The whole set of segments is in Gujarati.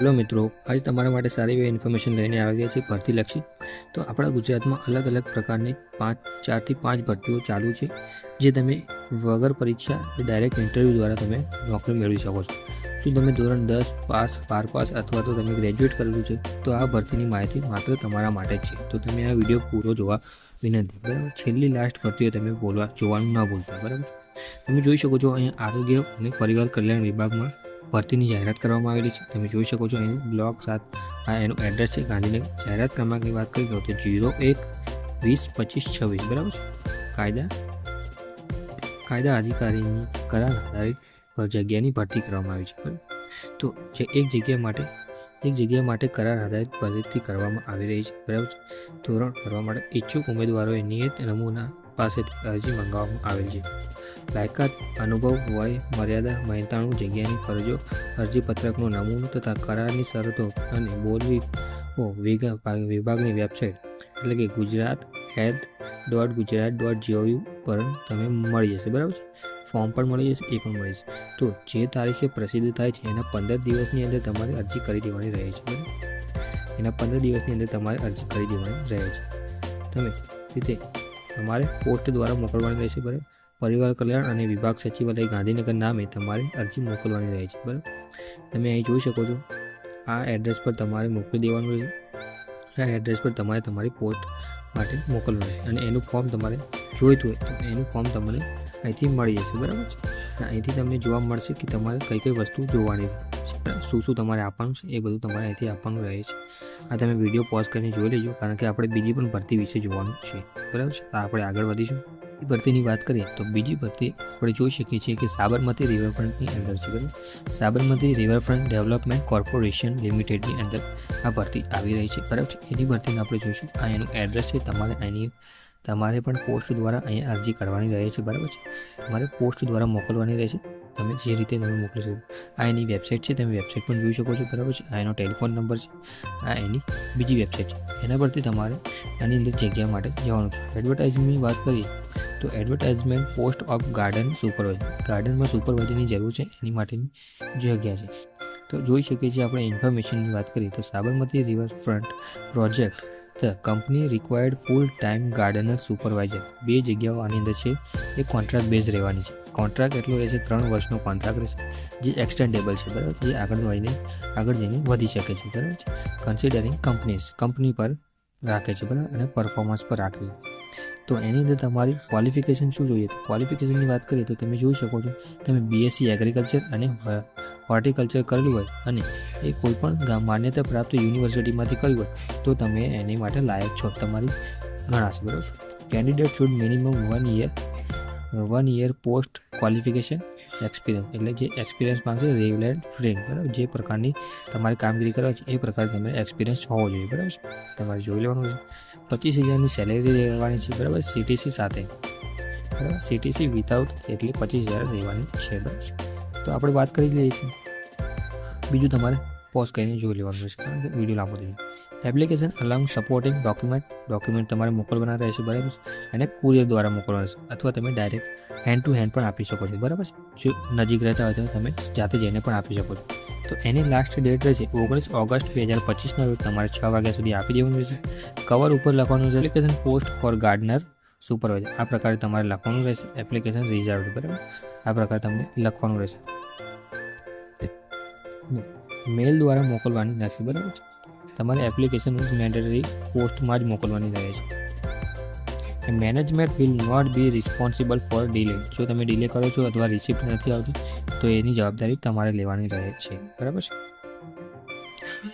હેલો મિત્રો, આજે તમારા માટે સારી એવી ઇન્ફોર્મેશન લઈને આવી ગયા છે ભરતીલક્ષી તો આપણા ગુજરાતમાં અલગ અલગ પ્રકારની પાંચ, ચારથી પાંચ ભરતીઓ ચાલુ છે, જે તમે વગર પરીક્ષા ડાયરેક્ટ ઇન્ટરવ્યૂ દ્વારા તમે નોકરી મેળવી શકો છો. શું તમે ધોરણ દસ પાસ, બાર પાસ અથવા તો તમે ગ્રેજ્યુએટ કરેલું છે, તો આ ભરતીની માહિતી માત્ર તમારા માટે જ છે. તો તમે આ વીડિયો પૂરો જોવા વિનંતી. બરાબર? છેલ્લી લાસ્ટ ભરતીઓ તમે બોલવા, જોવાનું ના ભૂલતા. બરાબર? તમે જોઈ શકો છો, અહીંયા આરોગ્ય અને પરિવાર કલ્યાણ વિભાગમાં ભરતીની જાહેરાત કરવામાં આવેલી છે. તમે જોઈ શકો છો એનું બ્લોક સાત. આ એનું એડ્રેસ છે. ગાંધીનગર. જાહેરાત ક્રમાંકની વાત કરી તો જીરો એક વીસ પચીસ છવ્વીસ. બરાબર છે? કાયદા? કાયદા અધિકારીની કરાર આધારિત પર જગ્યાની ભરતી કરવામાં આવી છે. તો જે એક જગ્યા માટે, એક જગ્યા માટે કરાર આધારિત ભરતી કરવામાં આવી રહી છે. બરાબર ધોરણ ભરવા માટે ઈચ્છુક ઉમેદવારોએ નિયત નમૂના પાસેથી અરજી મંગાવવામાં આવેલ છે. લાયકાત, અનુભવ વય મર્યાદા, મહેનતાણું, જગ્યાની ફરજો, અરજીપત્રકનું નમૂનો તથા કરારની શરતો અને બોલવી ઓ વિભાગની વેબસાઇટ. એટલે કે Gujarat health dot Gujarat dot gov પર તમે મળી જશે, બરાબર છે? ફોર્મ પણ મળી જશે, એ પણ મળી જશે. તો જે તારીખે પ્રસિદ્ધ થાય છે, એના પંદર દિવસની અંદર તમારે અરજી કરી દેવાની રહે છે એના પંદર દિવસની અંદર તમારે અરજી કરી દેવાની રહે છે. તમે રીતે તમારે પોસ્ટ દ્વારા મોકલવાની રહેશે, બરાબર? પરિવાર કલ્યાણ અને વિભાગ સચિવાલય ગાંધીનગર નામે તમારે અરજી મોકલવાની રહે છે, બરાબર? તમે અહીં જોઈ શકો છો, આ એડ્રેસ પર તમારે મોકલી દેવાનું રહેશે. આ એડ્રેસ પર તમારે તમારી પોસ્ટ માટે મોકલવું રહેશે અને એનું ફોર્મ તમારે જોઈતું હોય તો એનું ફોર્મ તમને અહીંથી મળી જશે, બરાબર છે? અહીંથી તમને જોવા મળશે કે તમારે કઈ કઈ વસ્તુ જોવાની શું શું તમારે આપવાનું છે, એ બધું તમારે અહીંથી આપવાનું રહે છે. આ તમે વીડિયો પોઝ કરીને જોઈ લેજો, કારણ કે આપણે બીજી પણ ભરતી વિશે જોવાનું છે, બરાબર છે? તો આપણે આગળ વધીશું. ભરતીની વાત કરીએ તો બીજી ભરતી આપણે જોઈ શકીએ છીએ કે સાબરમતી રિવરફ્રન્ટની અંદર છે, બરાબર? સાબરમતી રિવરફ્રન્ટ ડેવલપમેન્ટ કોર્પોરેશન લિમિટેડની અંદર આ ભરતી આવી રહી છે, બરાબર છે? એની ભરતીને આપણે જોઈશું. આ એનું એડ્રેસ છે, તમારે એની તમારે પણ પોસ્ટ દ્વારા અહીંયા અરજી કરવાની રહે છે, બરાબર છે? તમારે પોસ્ટ દ્વારા મોકલવાની રહેશે તમે જે રીતે તમે મોકલી શકો. આ એની વેબસાઇટ છે, તમે વેબસાઇટ પણ જોઈ શકો છો, બરાબર છે? આ એનો ટેલિફોન નંબર છે, આ એની બીજી વેબસાઇટ છે. એના પરથી તમારે આની અંદર જગ્યા માટે જવાનું છે. એડવર્ટાઇઝમેન્ટની વાત કરીએ તો advertisement post of garden supervisor ગાર્ડનમાં સુપરવાઇઝરની જરૂર છે, એની માટેની જગ્યા છે. તો જોઈ શકીએ છીએ આપણે ઇન્ફોર્મેશનની વાત કરીએ તો Sabarmati riverfront project the company required full time gardener supervisor બે જગ્યાઓ આની અંદર છે એ કોન્ટ્રાક્ટ બેઝ રહેવાની છે. કોન્ટ્રાક્ટ એટલો રહેશે ત્રણ વર્ષનો કોન્ટ્રાક્ટ રહેશે, જે એક્સટેન્ડેબલ છે, બરાબર? જે આગળ જઈને આગળ જઈને વધી શકે છે, બરાબર કન્સિડરિંગ કંપનીઝ કંપની પર રાખે છે, બરાબર? અને પરફોર્મન્સ પર રાખે છે. તો એની અંદર તમારી ક્વોલિફિકેશન શું જોઈએ? ક્વોલિફિકેશનની વાત કરીએ તો તમે જોઈ શકો છો, તમે બીએસસી એગ્રીકલ્ચર અને હોર્ટિકલ્ચર કરેલું હોય અને એ કોઈપણ માન્યતા પ્રાપ્ત યુનિવર્સિટીમાંથી કર્યું હોય, તો તમે એની માટે લાયક છો. તમારી ગણાશે, બરાબર? Candidate should minimum one year one year post qualification experience એટલે જે એક્સપિરિયન્સ માંગશે રેગ્યુલર ફ્રેન્ડ બરાબર? જે પ્રકારની તમારી કામગીરી કરવા છે, એ પ્રકારે તમારે એક્સપિરિયન્સ હોવો જોઈએ, બરાબર? તમારે જોઈ લેવાનું છે. પચીસ હજારની સેલેરી રહેવાની છે, બરાબર? સીટીસી સાથે, બરાબર? સીટીસી વિથઆઉટ એટલે પચીસ હજાર રહેવાની છે, બરાબર? તો આપણે વાત કરી લઈએ છીએ. બીજું તમારે પોઝ કરીને જોઈ લેવાનું છે કારણ કે વીડિયો લાંબો થઈ application allow supporting document document તમારે મોકલવાના રહેશે, બરાબર અને કુરિયર દ્વારા મોકલવાના રહેશે, અથવા તમે ડાયરેક્ટ હેન્ડ ટુ હેન્ડ પણ આપી શકો છો, બરાબર છે? જો નજીક રહેતા હોય તો તમે જાતે જઈને પણ આપી શકો છો. તો એની લાસ્ટ ડેટ રહેશે ઓગણીસ ઓગસ્ટ બે હજાર પચીસના રોજ, તમારે છ વાગ્યા સુધી આપી દેવાનું રહેશે. કવર ઉપર લખવાનું છે application post for gardener supervisor આ પ્રકારે તમારે લખવાનું રહેશે એપ્લિકેશન રિઝર્વ બરાબર? આ પ્રકારે તમને લખવાનું રહેશે. મેલ દ્વારા મોકલવાની નથી બરાબર છે? તમારે એપ્લિકેશન મેન્ડેટરી પોસ્ટમાં જ મોકલવાની રહે છે. Management will not be responsible for delay જો તમે ડિલે કરો છો અથવા રિસિપ્ટ નથી આવતી, તો એની જવાબદારી તમારે લેવાની રહે છે. બરાબર છે?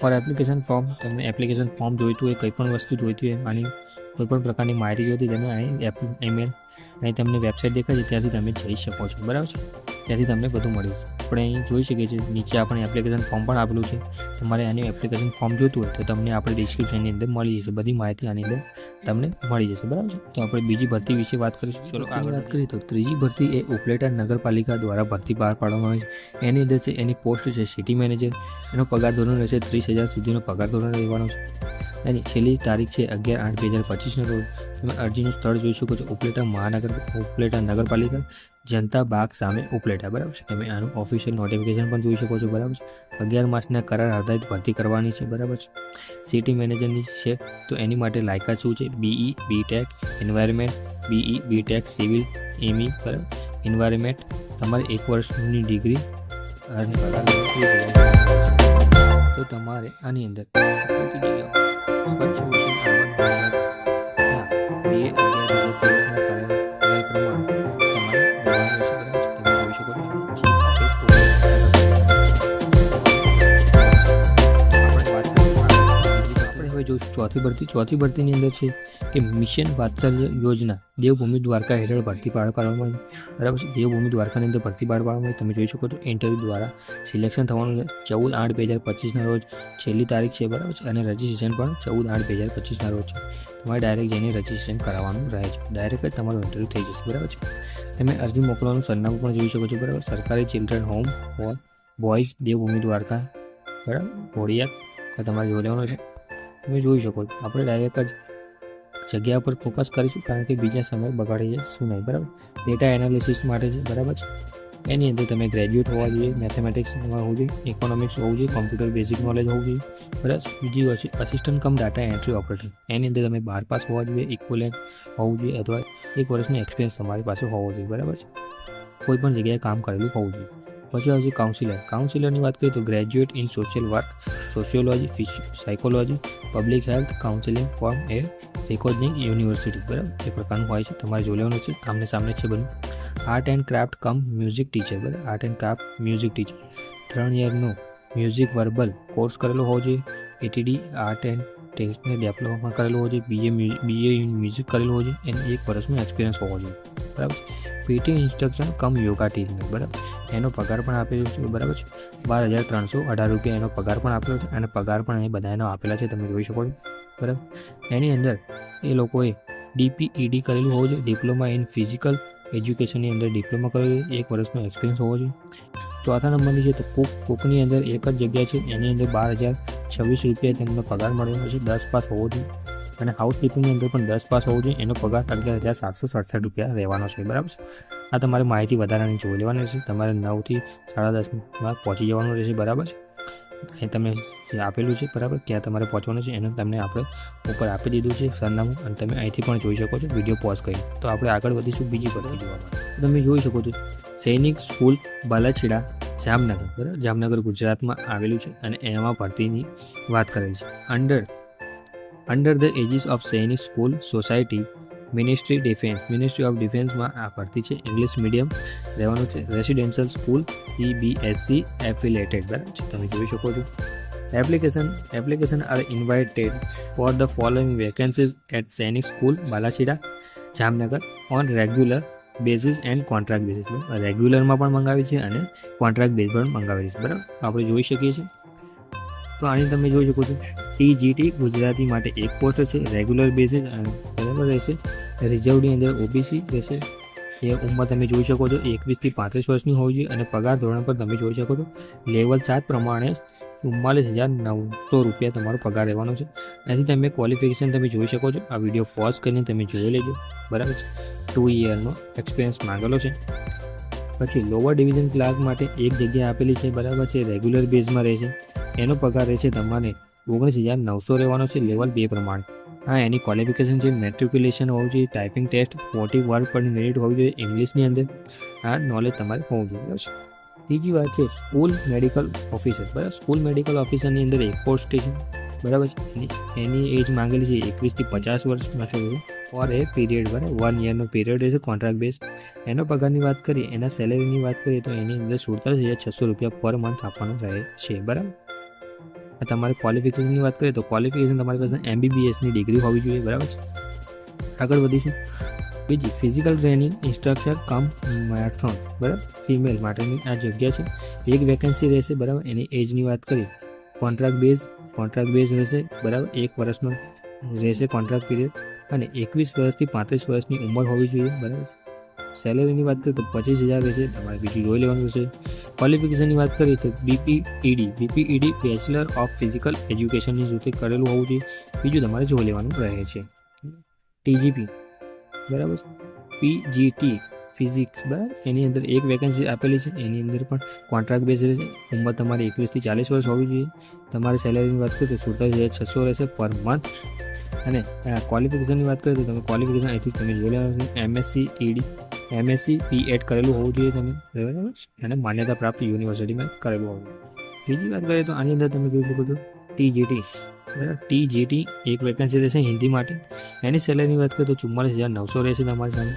ફોર એપ્લિકેશન ફોર્મ તમને એપ્લિકેશન ફોર્મ જોઈતું હોય કંઈ પણ વસ્તુ જોઈતી હોય, આની કોઈ પણ પ્રકારની માહિતી જોઈતી તમે અહીં એપ ઈમેલ અહીં તમને વેબસાઇટ દેખાય છે, ત્યાંથી તમે જઈ શકો છો. બરાબર છે? ત્યાંથી તમને બધું મળી જશે આપણે અહીં જોઈ શકીએ છીએ નીચે આપણે એપ્લિકેશન ફોર્મ પણ આપેલું છે. તમારે આની એપ્લિકેશન ફોર્મ જોઈતું હોય તો તમને આપણે ડિસ્ક્રિપ્શનની અંદર મળી જશે. બધી માહિતી આની અંદર તમને મળી જશે. બરાબર છે? તો આપણે બીજી ભરતી વિશે વાત કરીશું. ચલો આગળ વાત કરીએ તો ત્રીજી ભરતી એ ઉપલેટા નગરપાલિકા દ્વારા ભરતી બહાર પાડવામાં આવી છે. એની અંદર છે એની પોસ્ટ છે સિટી મેનેજર એનો પગાર ધોરણ રહેશે ત્રીસ હજાર સુધીનો પગાર ધોરણ રહેવાનો છે. એની છેલ્લી તારીખ છે અગિયાર આઠ બે હજાર પચીસના રોજ. તમે અરજીનું સ્થળ જોઈ શકો છો. ઉપલેટા મહાનગર ઉપલેટા નગરપાલિકા. જનતા બાગ સામે ઉપલેટા, બરાબર છે? તમે આનું ઓફિશિયલ નોટિફિકેશન પણ જોઈ શકો છો, બરાબર છે? અગિયાર માસના કરાર આધારિત ભરતી કરવાની છે, બરાબર છે? સિટી મેનેજરની છે, તો એની માટે લાયકાત શું છે? BE BTech environment BE BTech civil ME બરાબર? એન્વાયરમેન્ટ તમારે એક વર્ષની ડિગ્રી. તો તમારે આની અંદર સ્વચ્છ મિશન અર્બન બે હજાર હવે જોઈશું ચોથી ભરતી, ચોથી ભરતીની અંદર છે કે મિશન વાત્સલ્ય યોજના, દેવભૂમિ દ્વારકા હેઠળ ભરતી પાડ પાડવામાં આવી. બરાબર છે? દેવભૂમિ દ્વારકાની અંદર ભરતી પાડ પાડવામાં આવી. તમે જોઈ શકો છો ઇન્ટરવ્યૂ દ્વારા સિલેક્શન થવાનું છે. ચૌદ આઠ બે હજાર પચીસના રોજ છેલ્લી તારીખ છે, બરાબર છે? અને રજિસ્ટ્રેશન પણ ચૌદ આઠ બે હજાર પચીસના રોજ છે. તમારે ડાયરેક્ટ જઈને રજિસ્ટ્રેશન કરાવવાનું રહે છે. ડાયરેક્ટ જ તમારું ઇન્ટરવ્યૂ થઈ જશે, બરાબર છે? તમે અરજી મોકલવાનું, સરનામું પણ જોઈ શકો છો, બરાબર? સરકારી children home hall boys Devbhumi Dwarka, બરાબર? ઘોડિયાર તમારે જોઈ લેવાનું છે. તમે જોઈ શકો છો. આપણે ડાયરેક્ટ જ જગ્યા પર ફોકસ કરીશું કારણ કે બીજા સમય બગાડી જાય, શું નહીં, બરાબર? ડેટા એનાલિસિસ માટે છે બરાબર છે? એની અંદર તમે ગ્રેજ્યુએટ હોવા જોઈએ મેથેમેટિક્સ હોવું જોઈએ ઇકોનોમિક્સ હોવું જોઈએ કોમ્પ્યુટર બેઝિક નોલેજ હોવું જોઈએ, બરાબર? બીજી હોય છે assistant cum data entry operator એની અંદર તમે બાર પાસ હોવા જોઈએ ઇક્વલેન્ટ હોવું જોઈએ, અથવા એક વર્ષનો એક્સપિરિયન્સ તમારી પાસે હોવો જોઈએ, બરાબર છે? કોઈ પણ જગ્યાએ કામ કરેલું હોવું જોઈએ. પછી આવશે કાઉન્સિલર કાઉન્સિલરની વાત કરીએ તો graduate in social work sociology psychology public health counselling from a recording university બરાબર? એ પ્રકારનું હોય છે. તમારે જોઈ લેવાનું છે. આમને સામે છે બનવું art and craft cum music teacher બરાબર? Art and craft music teacher ત્રણ યરનો મ્યુઝિક વર્બલ કોર્સ કરેલો હોવો જોઈએ. એટીડી આર્ટ એન્ડ ટેસ્ટને ડિપ્લોમા કરેલો હોવો જોઈએ. બીએ બીએ મ્યુઝિક કરેલું હોવો જોઈએ. એને એક વર્ષનો એક્સપિરિયન્સ હોવો જોઈએ. બરાબર? PT instruction cum yoga teacher બરાબર? એનો પગાર પણ આપેલો છે, બરાબર છે? બાર હજાર ત્રણસો અઢાર રૂપિયા એનો પગાર પણ આપેલો છે અને પગાર પણ અહીં બધાનો આપેલા છે, તમે જોઈ શકો છો, બરાબર? એની અંદર એ લોકોએ ડીપીઈડી કરેલું હોવું જોઈએ, ડિપ્લોમા ઇન ફિઝિકલ એજ્યુકેશનની અંદર ડિપ્લોમા કરેલું એક વર્ષનો એક્સપિરિયન્સ હોવો જોઈએ. ચોથા નંબરની છે તો કુક, કુકની અંદર એક જ જગ્યા છે, એની અંદર બાર હજાર છવ્વીસ રૂપિયા તેમનો પગાર મળવાનો છે, દસ પાસ હોવો જોઈએ. અને હાઉસ કીપિંગની અંદર પણ દસ પાસ હોવું જોઈએ. એનો પગાર અગિયાર હજાર સાતસો સડસઠ રૂપિયા રહેવાનો છે, બરાબર છે? આ તમારે માહિતી વધારાની જોઈ લેવાની રહેશે. તમારે નવથી સાડા દસમાં પહોંચી જવાનું રહેશે, બરાબર છે? અહીં તમે જે આપેલું છે, બરાબર, ત્યાં તમારે પહોંચવાનું છે. એને તમને આપણે ઉપર આપી દીધું છે, સરનામું, અને તમે અહીંથી પણ જોઈ શકો છો. વીડિયો પોઝ કરી. તો આપણે આગળ વધીશું બીજી ભરતી જોવાનું તમે જોઈ શકો છો, સૈનિક સ્કૂલ બાલાછીડા, જામનગર, બરાબર? જામનગર ગુજરાતમાં આવેલું છે અને એમાં ભરતીની વાત કરેલી છે. Under under the aegis of Sainik school society ministry defence ministry of ડિફેન્સમાં આ ભરતી છે. ઇંગ્લિશ મીડિયમ રહેવાનું છે. રેસિડેન્શિયલ સ્કૂલ સીબીએસસી એફિલેટેડ બરાબર છે? તમે જોઈ શકો છો. Application application are invited for the following vacancies at Sainik school Balachadi Jamnagar on regular basis and contract basis રેગ્યુલરમાં પણ મંગાવી છે અને કોન્ટ્રાક્ટ બેઝ પણ મંગાવી છે. બરાબર? આપણે જોઈ શકીએ છીએ. તો આની તમે જોઈ શકો છો. ટીજીટી ગુજરાતી માટે એક પોસ્ટ છે રેગ્યુલર બેઝિસ બરાબર રહેશે. રિઝર્વની અંદર ઓબીસી રહેશે. એ ઉંમર તમે જોઈ શકો છો એકવીસથી પાંત્રીસ વર્ષની હોવી જોઈએ અને પગાર ધોરણ પર તમે જોઈ શકો છો. લેવલ સાત પ્રમાણે ચુમ્માલીસ હજાર નવસો રૂપિયા તમારો પગાર રહેવાનો છે. અહીંથી તમે ક્વોલિફિકેશન તમે જોઈ શકો છો. આ વીડિયો પોઝ કરીને તમે જોઈ લેજો. બરાબર છે? ટુ ઇયરનો એક્સપિરિયન્સ માંગેલો છે. પછી લોઅર ડિવિઝન ક્લાર્ક માટે એક જગ્યા આપેલી છે. બરાબર છે? રેગ્યુલર બેઝમાં રહેશે. એનો પગાર રહેશે તમારે. ઓગણીસ હજાર નવસો રહેવાનો છે લેવલ બે પ્રમાણે. હા, એની ક્વોલિફિકેશન છે મેટ્રિક્યુલેશન હોવું જોઈએ ટાઈપિંગ ટેસ્ટ ફોર્ટી વર્ડ પર મેરિટ હોવી જોઈએ ઇંગ્લિશની અંદર. આ નોલેજ તમારે હોવું જોઈએ ત્રીજી વાત છે સ્કૂલ મેડિકલ ઓફિસર બરાબર સ્કૂલ મેડિકલ ઓફિસરની અંદર એક પોસ્ટ સ્ટેશન બરાબર છે? એની એજ માંગેલી છે એકવીસથી પચાસ વર્ષ માટે ફોર એ પીરિયડ બરાબર વન યરનો પીરિયડ રહેશે કોન્ટ્રાક્ટ બેઝ એનો પગારની વાત કરીએ, એના સેલેરીની વાત કરીએ તો એની અંદર સુડતાલીસ હજાર છસો રૂપિયા પર મંથ આપવાનું રહે છે, બરાબર? તમારે ક્વોલિફિકેશનની વાત કરીએ તો ક્વોલિફિકેશન તમારી પાસે એમબીબીએસની ડિગ્રી હોવી જોઈએ, બરાબર છે? આગળ વધીશું. બીજી physical training instructor cum marathon બરાબર? ફિમેલ માટેની આ જગ્યા છે. એક વેકેન્સી રહેશે, બરાબર? એની એજની વાત કરીએ. કોન્ટ્રાક્ટ બેઝ કોન્ટ્રાક્ટ બેઝ રહેશે, બરાબર? એક વર્ષનો રહેશે કોન્ટ્રાક્ટ પીરિયડ અને એકવીસ વર્ષથી પાંત્રીસ વર્ષની ઉંમર હોવી જોઈએ, બરાબર સેલેરીની વાત કરીએ તો પચીસ હજાર રહેશે, તમારે બીજું જોઈ લેવાનું છે. ક્વોલિફિકેશનની વાત કરીએ તો BPEd BPEd bachelor of physical એજ્યુકેશનની જોતે કરેલું હોવું જોઈએ. બીજું તમારે જોઈ લેવાનું રહે છે. ટીજીપી બરાબર પીજીટી ફિઝિક્સ બરાબર? એની અંદર એક વેકેન્સી આપેલી છે. એની અંદર પણ કોન્ટ્રાક્ટ બેઝ રહેશે ઉંમર તમારી એકવીસથી ચાલીસ વર્ષ હોવી જોઈએ. તમારી સેલેરીની વાત કરીએ તો સુડતાલીસ હજાર છસો રહેશે પર મંથ અને ક્વોલિફિકેશનની વાત કરીએ તો તમે ક્વોલિફિકેશન અહીંથી તમે જોઈ લેવાનું છે. MSc Ed MSc P Ed કરેલું હોવું જોઈએ તમે, બરાબર? અને માન્યતા પ્રાપ્ત યુનિવર્સિટીમાં કરેલું હોવું બીજી વાત કરીએ તો આની અંદર તમે જોઈ શકો છો ટીજીટી બરાબર? ટીજીટી એક વેકેન્સી રહેશે હિન્દી માટે. એની સેલેરીની વાત કરીએ તો ચુમ્માલીસ હજાર નવસો રહેશે તમારી સામે.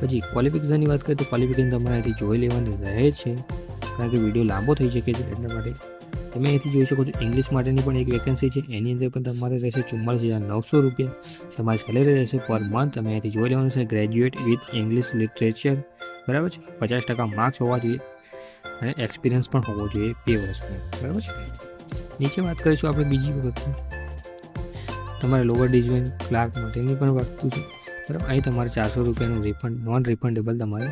પછી ક્વોલિફિકેશનની વાત કરીએ તો ક્વોલિફિકેશન તમારે અહીંથી જોઈ લેવાની રહે છે. કારણ કે વીડિયો લાંબો થઈ શકે છે એટલા માટે. તમે અહીંથી જોઈ શકો છો ઇંગ્લિશ માટેની પણ એક વેકેન્સી છે. એની અંદર પણ તમારે રહેશે ચુમ્માલીસ હજાર નવસો રૂપિયા. તમારી સેલેરી રહેશે પર મંથ તમે અહીંથી જોઈ લેવાનું છે ગ્રેજ્યુએટ વિથ ઇંગ્લિશ લિટરેચર બરાબર છે? પચાસ ટકા માર્ક્સ હોવા જોઈએ. અને એક્સપિરિયન્સ પણ હોવો જોઈએ બે વર્ષનો. બરાબર છે? નીચે વાત કરીશું આપણે બીજી વખત તમારે લોવર ડિવિઝન ક્લાર્ક માટેની પણ વસ્તુ છે. બરાબર? અહીં તમારે ચારસો રૂપિયાનું રિફંડ નોન રિફંડેબલ તમારે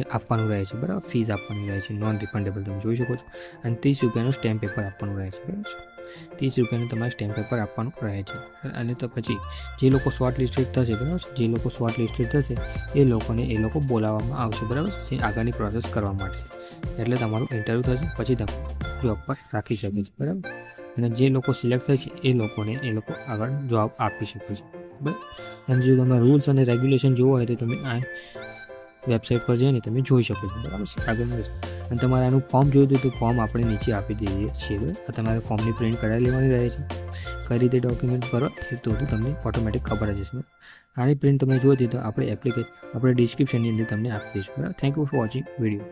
આપવાનું રહે છે, બરાબર? ફીસ આપવાની રહે છે નોન રિફંડેબલ તમે જોઈ શકો છો. અને ત્રીસ રૂપિયાનું સ્ટેમ્પ પેપર આપવાનું રહે છે, બરાબર છે? ત્રીસ રૂપિયાનું તમારે સ્ટેમ્પ પેપર આપવાનું રહે છે. અને તો પછી જે લોકો શોર્ટ લિસ્ટેડ થશે, બરાબર છે? જે લોકો શોર્ટ લિસ્ટેડ થશે, એ લોકોને એ લોકો બોલાવવામાં આવશે, બરાબર છે? આગળની પ્રોસેસ કરવા માટે. એટલે તમારું ઇન્ટરવ્યૂ થશે, પછી તમે જોબ પર રાખી શકે છે, બરાબર? અને જે લોકો સિલેક્ટ થાય છે એ લોકોને એ લોકો આગળ જોબ આપી શકે છે, બરાબર? અને જો તમે રૂલ્સ અને રેગ્યુલેશન જોવો હોય તો તમે આ વેબસાઇટ પર જઈને તમે જોઈ શકો છો, બરાબર છે? વસ્તુ અને તમારે આનું ફોર્મ જોયું તો ફોર્મ આપણે નીચે આપી દઈએ છીએ તમારે ફોર્મની પ્રિન્ટ કરાવી લેવાની રહે છે. કઈ રીતે ડોક્યુમેન્ટ ભરો તો તમને ઓટોમેટિક ખબર જ હશે આની પ્રિન્ટ તમે જોઈતી તો આપણે એપ્લિકેશ આપણે ડિસ્ક્રિપ્શનની અંદર તમને આપી દઈશું, બરાબર? Thank you for watching video